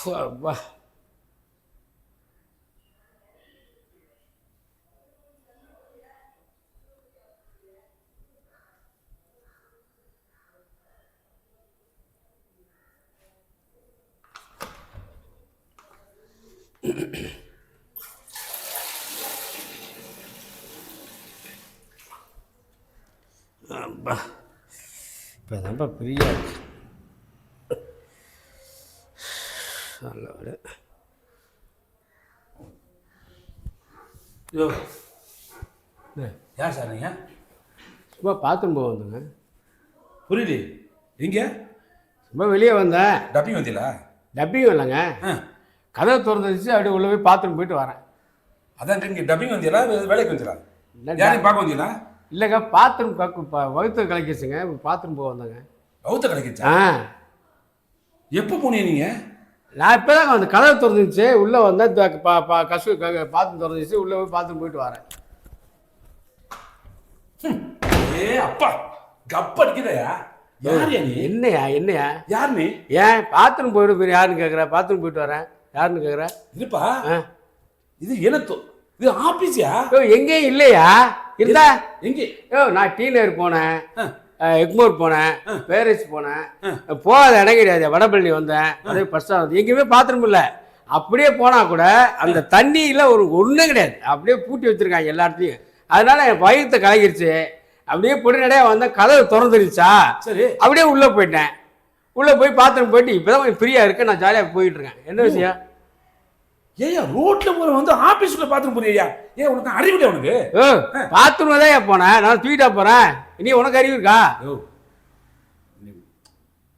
அப்பா அப்பா இப்போ தான்ப்பா ஃப்ரீயாக இருக்கு நல்ல விட யோ. யார் சார் நீங்கள் சும்மா பாத்ரூம் போக வந்தேங்க. புரியல எங்க? சும்மா வெளியே வந்தேன். டப்பிங் வந்தீங்களா? டப்பிங் இல்லைங்க. கதவு திறந்துருச்சு அப்படியே உள்ளே போய் பாத்ரூம் போயிட்டு வரேன். அதான் இங்கே டப்பிங் வந்தீங்களா? வேலைக்கு வந்தீங்களா? யாரையும் பார்க்க வந்தீங்களா? இல்லைங்க பாத்ரூம் வகுத்து கலக்கிச்சுங்க பாத்ரூம் போக வந்தேங்க. பௌத்த கிடைக்கிச்சா ஆ. எப்போ போனீங்க நீங்கள் நான் இப்போ தாங்க வந்து கதவு திறந்துச்சு உள்ளே வந்தேன் த- பா பா கசு க- பாத்ரூம் திறந்துச்சு உள்ளே போய் பாத்ரூம் போயிட்டு வரேன். ஏ அப்பா கப்ப அடிக்குதையா? என்னையா என்னையா? யார் நீ? ஏன் பாத்ரூம் போயிட்டு போய் யாருன்னு கேட்குற பாத்ரூம் போயிட்டு வரேன். யாருன்னு கேட்குற இருப்பா? இது எனத்தோ இது ஆபீஸியா யோ? எங்கேயும் இல்லையா? இருந்தா? எங்கே? யோ நான் டீ நேர் போனேன். எக்மோர் போனேன் பேரிஸ் போனேன். போகாத இடம் கிடையாது. வடபழனி வந்தேன். அதே பஸ் ஸ்டாண்ட் எங்கேயுமே பாத்ரூம் இல்லை. அப்படியே போனால் கூட அந்த தண்ணியில் ஒரு ஒன்றும் கிடையாது. அப்படியே பூட்டி வச்சிருக்காங்க எல்லா இடத்துலையும். அதனால என் வயிற்று கலகிருச்சு அப்படியே பொடிநடையாக வந்தேன் கதவு திறந்துருச்சா? சரி. அப்படியே உள்ளே போயிட்டேன். உள்ளே போய் பாத்ரூம் போயிட்டு இப்போ தான் கொஞ்சம் ஃப்ரீயாக இருக்கு நான் ஜாலியாக போயிட்டு இருக்கேன். என்ன விஷயம்? ஏய்யா ரோட்ல போற வந்து ஆபீஸ்ல பாத்ரூம் போறியா ஏன் உனக்கு அறிவில்லை உனக்கு. ஓ பாத்ரூம் தான் போனேன் நான் தூக்கிட்டா போகிறேன் இனி உனக்கு அறிவு இருக்கா? நீ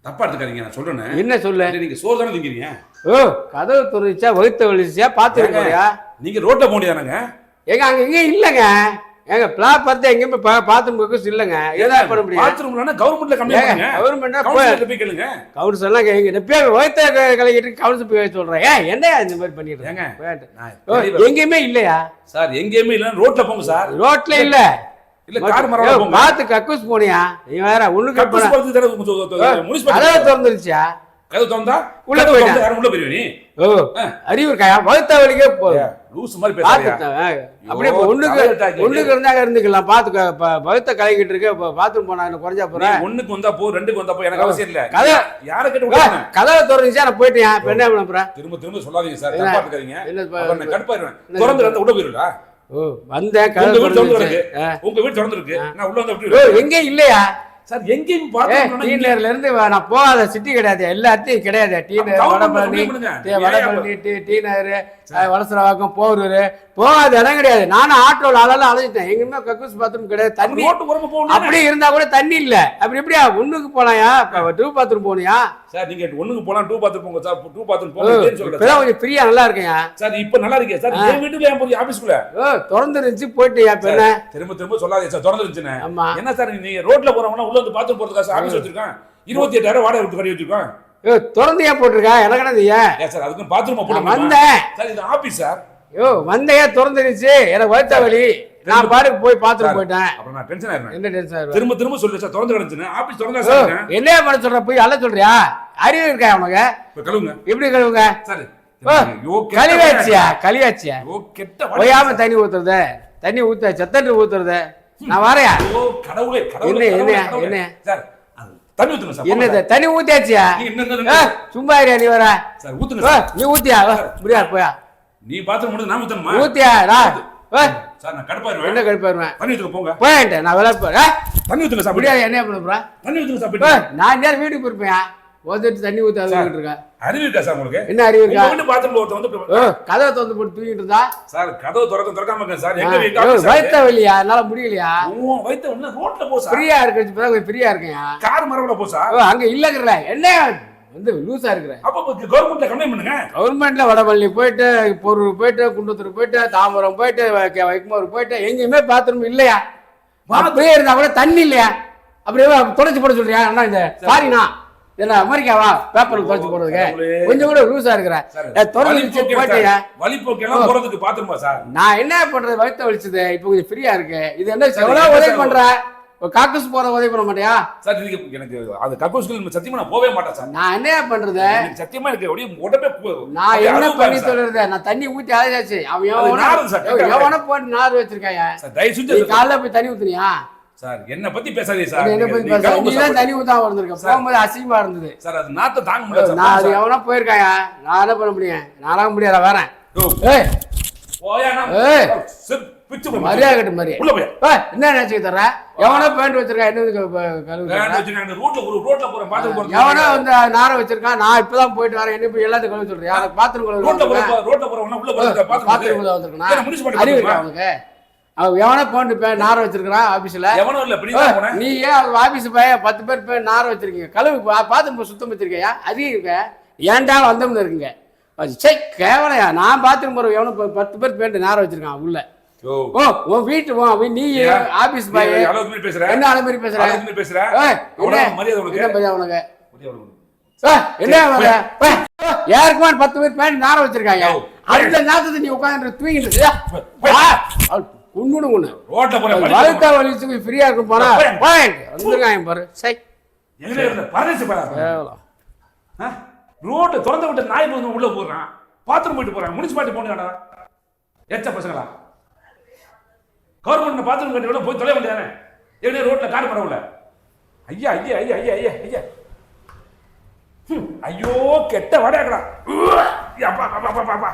தப்பா எடுத்துக்காதீங்க நான் சொல்றேன். என்ன சொல்லு? நீங்க சோறு தானே திங்கிறீங்க? ஓ கதவு துணிச்சா வகுத்த வலிச்சா போறியா நீங்க ரோட்ல போக முடியாதானங்க எங்க அங்க எங்க இல்லைங்க. எங்க பிளா பார்த்து எங்கேயுமே பாத்ரூம் பக்கம் இல்லைங்க. ஏதாவது பண்ண முடியும்? பாத்ரூம்லனா கவர்மெண்ட்ல பண்ணுங்க. கவர்மெண்டா போய் கவுன்சிலர்ட்ட போய் கேளுங்க. கவுன்சில் எல்லாம் கேங்க எப்பயும் வகுத்த கலைக்கிட்டு கவுன்சில் போய் சொல்றேன். ஏன் என்னையா இந்த மாதிரி ஏங்க? தெளிவா- எங்கேயுமே இல்லையா? சார் எங்கேயுமே இல்ல ரோட்ல போங்க சார். ரோட்ல இல்ல. இல்ல பார்த்து கக்கூஸ் போனியா? நீ வேற ஒண்ணுக்கு கக்கூஸ் போறது திறந்துருச்சா? கதவு திறந்தா உள்ள. திறந்தா யாரும் உள்ள போயிருவீ நீ? ஓ அறிவு இருக்காயா வகுத்த வலிக்கே போ. லூஸ் மாதிரி பார்த்துட்டேன் அப்படியே ஒண்ணுக்கு ஒண்ணுக்கு இருந்தாங்க இருந்துக்கலாம். பார்த்து க- ப- பகுத்த கலக்கிட்டு இருக்கு பாத்ரூம் போனா என்ன குறைஞ்சா போறேன் ஒண்ணுக்கு வந்தா போ ரெண்டுக்கு வந்தா போ எனக்கு அவசியம் இல்ல. கதை- யார கேட்டு கதவை திறந்துச்சா நான் போயிட்டேன். இப்போ என்ன பண்ண திரும்ப திரும்ப சொல்லாதீங்க சார்? தப்பா எடுக்காதீங்க என்ன கடுப்பாயிருவேன். திறந்து வந்து உள்ள போயிருடா ஓ வந்தேன் உங்க வீடு திறந்து திறந்துச்சு இருக்கு ஆ. உங்க வீடு திறந்து இருக்கு நான் உள்ள வந்து எங்கே இல்லையா? சார் எங்கேயும் டீ நேர்ல இருந்து நான் போகாத சிட்டி கிடையாது. எல்லா இடத்தையும் கிடையாது டீ நேர் வடபழனி வடபழனி டீ டீ நேரு வலசரவாக்கம் போரூர் போகாத இடம் கிடையாது. நானும் ஆட்டோவில் அழலாம் அழைச்சிட்டேன் எங்கேயுமே கக்கூஸ் பாத்ரூம் கிடையாது. தண்ணி அப்படியே இருந்தா கூட தண்ணி இல்ல. அப்படி எப்படியா? ஒண்ணுக்கு போனாயா டூ பாத்ரூம் போனியா சார் நீங்க ஒண்ணுக்கு போலாம் டூ பாத்ரூம் போங்க சார். டூ பாத்ரூம் போங்க சொல்றேன் கொஞ்சம் ஃப்ரீயா நல்லா இருக்கேன் சார் இப்ப நல்லா இருக்கே சார். என் வீட்டுல ஏன் போய் ஆபீஸ்க்குள்ள ஓ திறந்து இருந்துச்சு போயிட்டு திரும்ப திரும்ப சொல்லாதீங்க சார். திறந்து இருந்துச்சுன்னு ஆமா. என்ன சார் நீங்க ரோட்ல போறவங்க உள்ள வந்து பாத்ரூம் போறதுக்கா சார் ஆபீஸ் வச்சிருக்கேன். இருபத்தி எட்டாயிரம் வாடகை விட்டு கட்டி வச்சிருக்கோம் ஓ திறந்து ஏன் போட்டிருக்கா? எனக்கு என்ன ஏன் ஏன் சார் அதுக்கு பாத்ரூம் போடணும்? வந்தேன். சார் இது ஆபீஸ் சார். யோ வந்தையா திறந்துருச்சு? எனக்கு வயிற்று வலி. நான் பாட்டுக்கு போய் பாத்ரூம் சார். போயிட்டேன். அப்புறம் நான் டென்ஷன் ஆயிருவேன் என்ன டென்ஷன் திரும்ப திரும்ப சொல்லு சார் திறந்து கிடந்துச்சுன்னு. ஆபீஸ் திறந்தா சார். என்னையா பண்ண சொல்ற? போய் அல்ல சொல்றியா? அறிவு இருக்கா உனக்கு? கழுவுங்க. எப்படி கழுவுங்க? சார் ஐயோ, கழிவாச்சியா கழிவாச்சியா ஐயோ, கெட்ட. ஒய்யாம தண்ணி ஊத்துறது. தண்ணி ஊத்த செத்தன்று ஊத்துறது. நான் வரையா கடவுளே கடவுளே என்ன, என்ன. என்ன? சார் தண்ணி ஊத்துங்க சார் என்னது போங்க தண்ணி ஊத்தியாச்சியா என்ன- என்ன- சும்மா இரியா நீ வர சார் ஊத்துங்க நீ ஊத்தியா? வா, முடியா போயா? நீ பாத்ரூம் முடிஞ்சு நான் ஊத்தணுமா? ஊத்தியா சார் நான் கடுப்பாயிருவேன். என்ன கழிப்பு வருவேன் தண்ணி ஊத்துங்க போங்க. போயிட்டேன் நான் விளையாட போறேன். தண்ணி ஊத்துங்க சார் முடியாது என்ன பண்ண போறேன் தண்ணி ஊத்துங்க சார். நான் நேரம் வீட்டுக்கு போயிருப்பேன். ஓதிட்டு தண்ணி ஊத்தி அதுக்கிட்டு இருக்கேன் அறிவு இருக்கா சார் உங்களுக்கு? என்ன அறிவு இருக்கா? வீட்டு பாத்ரூம்ல ஒருத்தன் வந்து கதவை திறந்து போட்டு தூங்கிட்டு இருந்தா? சார் கதவு திறக்க திறக்காம இருக்கேன் சார். எங்க வீட்டு வயித்த வலியா என்னால முடியலையா? உன் வயித்த ஒண்ணு ரோட்ல போ சார். ஃப்ரீயா இருக்கு இப்பதான் ஃப்ரீயா இருக்கேன். கார் மரவுல போ சார். அங்க இல்லங்கிற என்ன? வந்து லூசா இருக்கிற. அப்ப கவர்மெண்ட்ல கம்ப்ளைண்ட் பண்ணுங்க. கவர்மெண்ட்ல வடபழனி போயிட்டு பொருள் போயிட்டு குண்டத்தூர் போயிட்டு தாம்பரம் போயிட்டு வைக்க- வைக்குமாறு போயிட்டு எங்கேயுமே பாத்ரூம் இல்லையா? அப்படியே இருந்தா கூட தண்ணி இல்லையா? அப்படியே தொடச்சு போட சொல்றியா? இந்த சாரிண்ணா என்ன அமெரிக்காவா? பேப்பர்ல தொடச்சு போடுறதுக்கு கடவுளே. கொஞ்சம் கூட லூசா இருக்கிற. சார், தொடர்ந்து வழிப்போக்கு எல்லாம் போறதுக்கு சார்? நான் என்ன பண்றது? வயிற்று வலிச்சது. இப்போ கொஞ்சம் ஃப்ரீயா இருக்கு. இது என்ன எவ்வளவு உதவி பண்ற? காக்கஸ் போற உதவி பண்ண மாட்டியா? சார் இதுக்கு எனக்கு அது கக்கூஸ்கள் சத்தியமா நான் போவே மாட்டேன் சார். நான் என்ன பண்றது? சத்தியமா எனக்கு அப்படியே உடம்பே நான் என்ன பண்ணி. சொல்றது? நான் தண்ணி ஊத்தி அழைச்சாச்சு அவன் எவனோ போட்டு நார் வச்சிருக்காயா? தயவு செஞ்சு காலைல போய் தண்ணி ஊத்துனியா? சார் என்ன பத்தி பேசாதீங்க சார். என்ன நீ தான். தண்ணி ஊத்தாம இருந்திருக்க போகும்போது அசிங்கமா இருந்தது. சார் அது நாத்த தாங்க முடியல சார். நான் அது. எவனோ போயிருக்காயா? நான் என்ன பண்ண முடியும்? நானாக முடியாத வரேன். ஏய். போயா நான் ஏய். சார், பிச்சு. மரியாதை கட்டு மாதிரி. உள்ள போய். ஏய், என்ன நினைச்சுக்க தர எவனோ பேண்ட் வச்சிருக்கா? என்ன கழுவு சொல்ற? வச்சுருக்காங்க. ரோட்ல ஒரு ரோட்ல போறேன் பாத்துட்டு போறேன் எவனோ வந்து நாரை வச்சிருக்கான் நான் இப்பதான் போயிட்டு வரேன். என்ன இப்ப எல்லாத்தையும் கழுவு சொல்றியா? பாத்ரூம் கழுவு ரோட்ல போற. ரோட்ல உள்ள பாத்ரூம் கழுவு வந்திருக்கா அறிவு இருக்கா? அவனுக்கு அவன் எவனோ போட்டு பே நாரை வச்சிருக்கான் ஆபீஸ்ல எவனும் இல்ல நீ ஏன் ஆபீஸ் போய் பத்து பேர் போய் நாரை வச்சிருக்கீங்க? கழுவு பா- பாத்ரூம் சுத்தம் வச்சிருக்கையா? அதிகம் இருக்க. ஏன்டா வந்தோம்னு இருக்குங்க? சே கேவலையா? நான் பாத்ரூம் போற எவனோ பத்து பேர் பேண்ட் நாரை வச்சிருக்கான் உள்ள. ஓ. உன் வீட்டு வீ- நீ? ஆபீஸ் பாய் என்ன ஆளு மாதிரி பேசுற? பேசுற? உனக்கு? என்ன மரியாதை உனக்கு? மரியாதை உனக்கு. ஏய், என்ன வர? ஏய், யாருக்குமா பத்து பேர் பேண்ட் நார வச்சிருக்காங்க? யோ, அந்த நேரத்துக்கு நீ உட்காந்து தூங்கிட்டு உண்ணுடு ஒண்ணு. ரோட்ல போற வழுத்த வலிச்சுக்கு ஃப்ரீயா இருக்கும் போனா. வந்துருக்காங்க பாரு. சை. பரதேசி ரோட்டு திறந்து விட்டு நாய் வந்து உள்ள போடுறான். பாத்ரூம் போயிட்டு போறான். முனிசிபாலிட்டி போனீங்கடா எச்ச பசங்களா? கவர்மெண்ட் பாத்ரூம் கட்டி விட போய் தொலை வேண்டியதானே ஏன்னா ரோட்ல காடு பரவல. ஐயா ஐயா ஐயா ஐயா ஐயா ஐயா. ஐயோ கெட்ட வடையாக்கடா அப்பா அப்பா அப்பா அப்பா